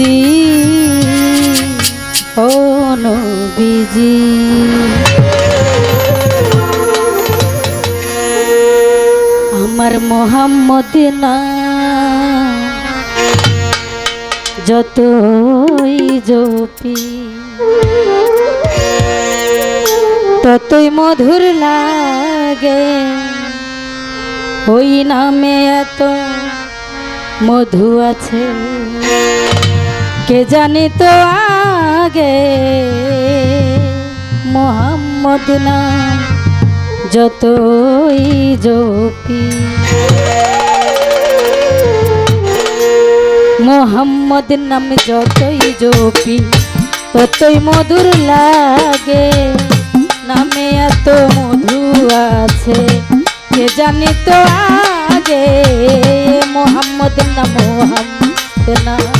নবীজি, ও নবীজি। আমার মোহাম্মদ না, যতই জপি, ততই মধুর লাগে। ওই নামে এত মধু আছে। কে জানি তো আগে? মোহাম্মদ নাম যতই জোপি মোহাম্মদ নাম যতই জোপি ততই মধুর লাগে। নামে এত মধু আছে, কে জানি তো আগে? মোহাম্মদ নাম মোহাম্মদ নাম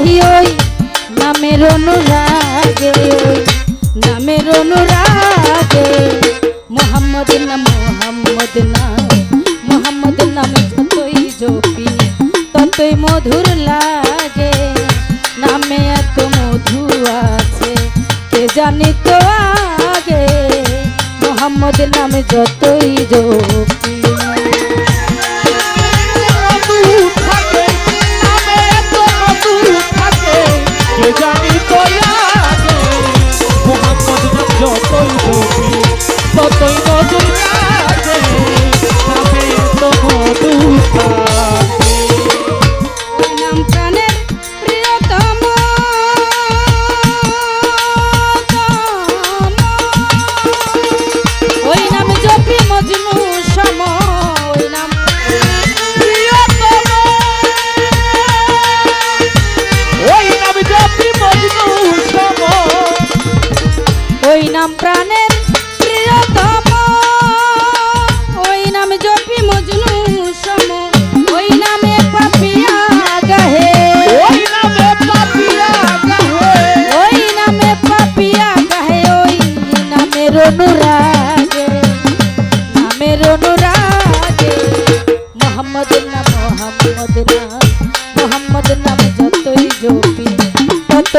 নাহি ওই নামের অনুরাগ।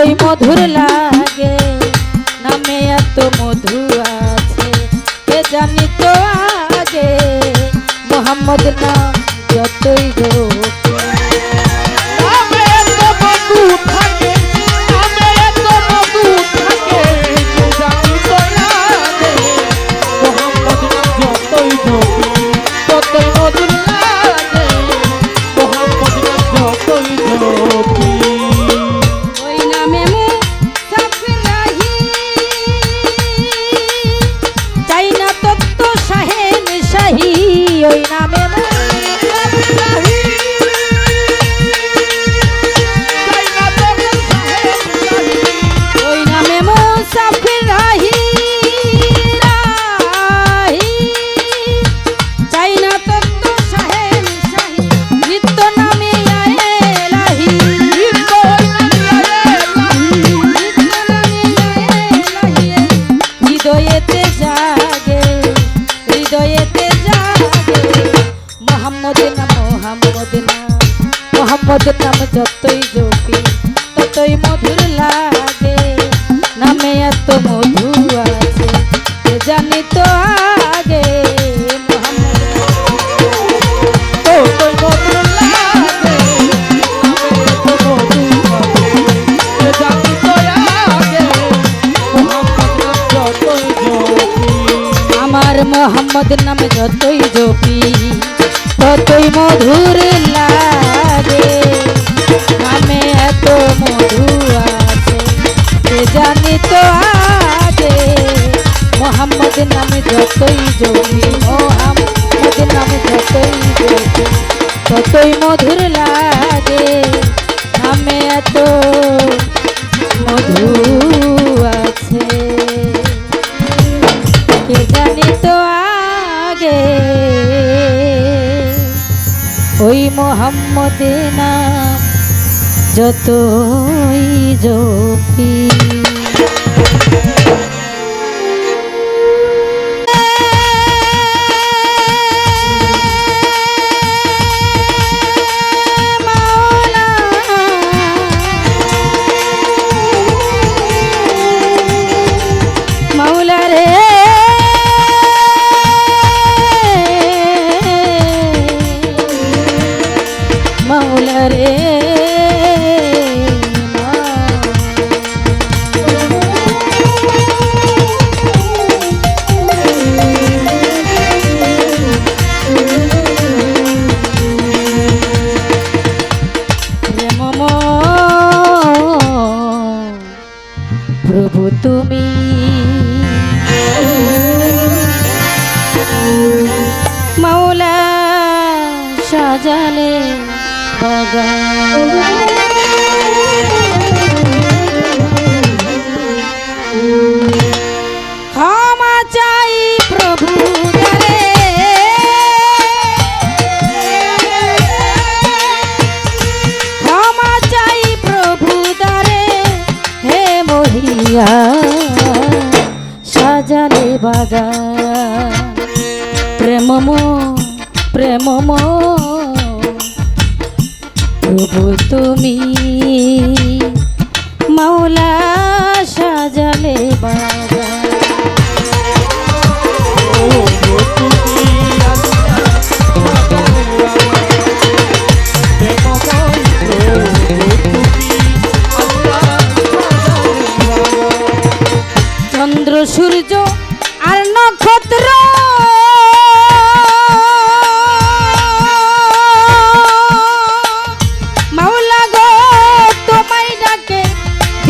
এতই মধুর লাগে, নামে এত মধু আছে। কে জানি তো আগে, মোহাম্মদ নাম যতই হোক যতই জপি ততই মধুর লাগে। নামে এত মধু আছে, কে জানি তো আগে? আমার মোহাম্মদ নামে যতই জপি ততই মধুর যতই যোগী মহাম মোদের নাম যতই যোগী ততই মধুর লাগে আমি এত মধু আছে। কে জানি তো আগে ওই মোহাম্মদে নাম, যতই জপি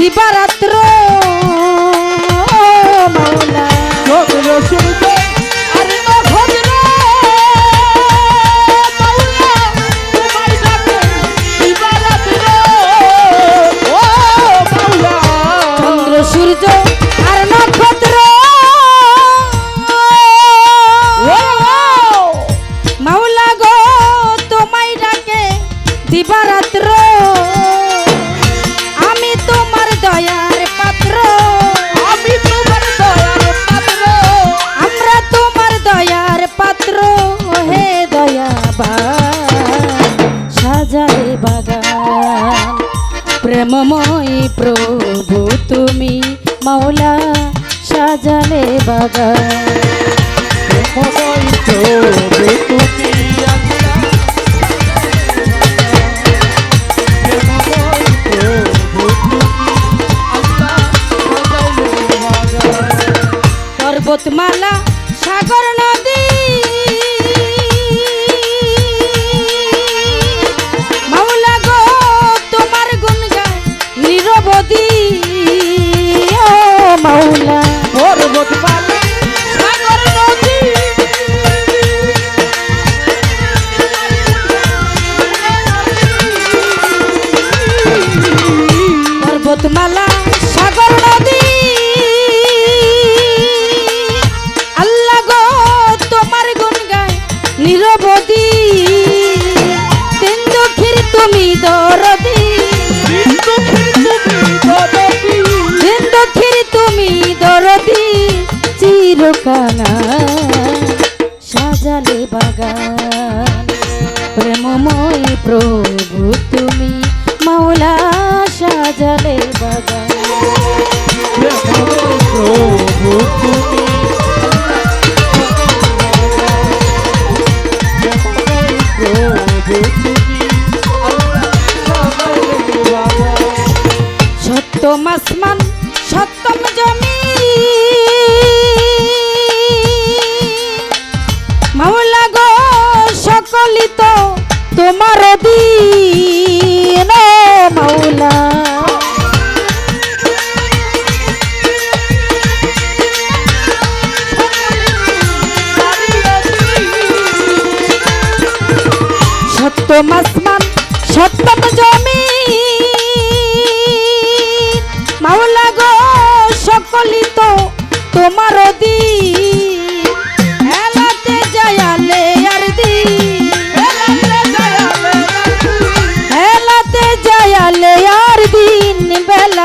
শিবরাত্র পদ্মালা সাগর নদী। আল্লাহ গো তোমার গুণ গায় নিরবধি। তিন তুমি দরদি। তিন দুঃখীর তুমি দরদি। চিরকালা সাজালে বাগান। প্রেমময় প্রভু তুমি মাওলা। সাজালে বাগান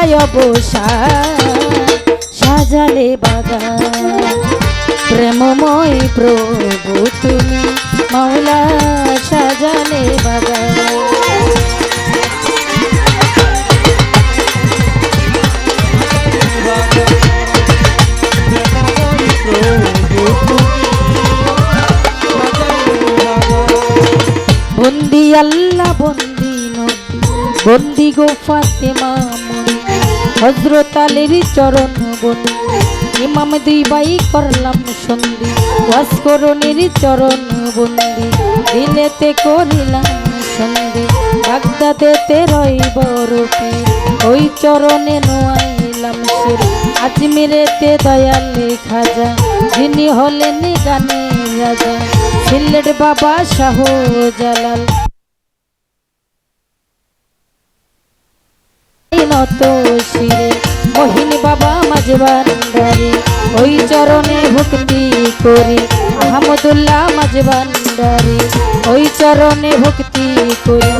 বেলায় অবসা সাজালে বাগান। প্রেমময় প্রভু তুমি মাওলা সাজালে বাগান। বন্দি আল্লাহ, বন্দি নবী, বন্দি গো ফাতেমা হজরত আলীর চরণ বন্দি ইমাম দুই বাই করলাম সন্ধি ওয়াসকরণের চরণ বন্দি। দিলেতে করিলাম সন্ধি, বাগদাদেতে রইব রূপী ওই চরণে নোয়াইলাম শির আজমিরেতে দয়ালে খাজা। যিনি হলেন গানে রাজা, সিলেট বাবা শাহ জালাল নত শিরে মোহিনী বাবা মাঝবান্ডারি ওই চরণে ভক্তি করি আহমদুল্লাহ মাঝবান্ডারি ওই চরণে ভক্তি করি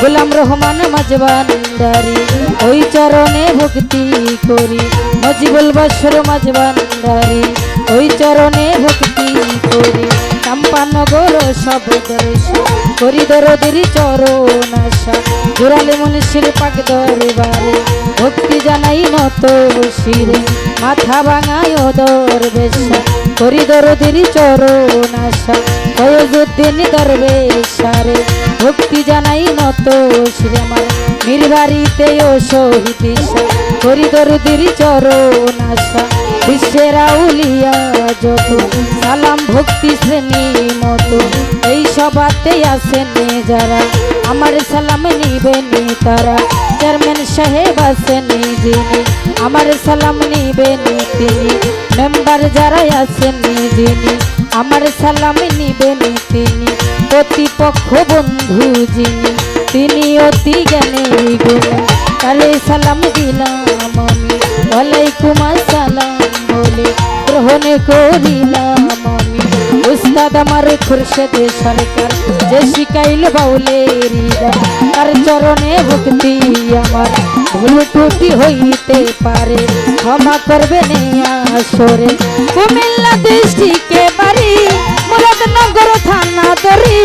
গোলাম রহমান মাঝবান্ডারি ওই চরণে ভক্তি করি মজিবুল বাসর মাঝবান্ডারি ওই চরণে ভক্তি করি কাম্পানগর সব দর্শ করি দরদের চরণ আশা জোরালে মনীষীর পাক দরবারে ভক্তি জানাই নত শিরে। মাথা ভাঙায় দর বেশা করি দরদের চরণ আশা ফয়জুদ্দিন দরবেশারে ভক্তি জানাই নত শিরে মীর বাড়িতে ও শহীদ করি দরদের চরণ আশা বিশ্বের আউলিয়া যত সালাম ভক্তি শ্রেণি মতো। এই সবাতে আসেন যারা, আমার সালাম নিবেন তারা। চেয়ারম্যান সাহেব আসেন যিনি, আমার সালাম নিবেন তিনি। মেম্বার যারা আছেন যিনি, আমার সালাম নিবেন তিনি। প্রতিপক্ষ বন্ধু যিনি, তিনি অতি জ্ঞানের গুণ। তারে সালাম দিলাম আমি, ওয়ালাইকুম আসসালাম বলে। গ্রহণ করিলাম উস্তাদ আমার খুরশেদ সরকার, যে শিখাইল বাউলের তার চরণে ভক্তি আমার। ভুল টুটি হইতে পারে, ক্ষমা করবে আসরে। কুমিল্লা ডিস্ট্রিক্টে বাড়ি, মুরাদনগর থানা দরি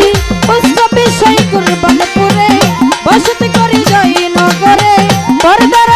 বিষয় কুরবানপুরে, বসতি করি পরদারালের মা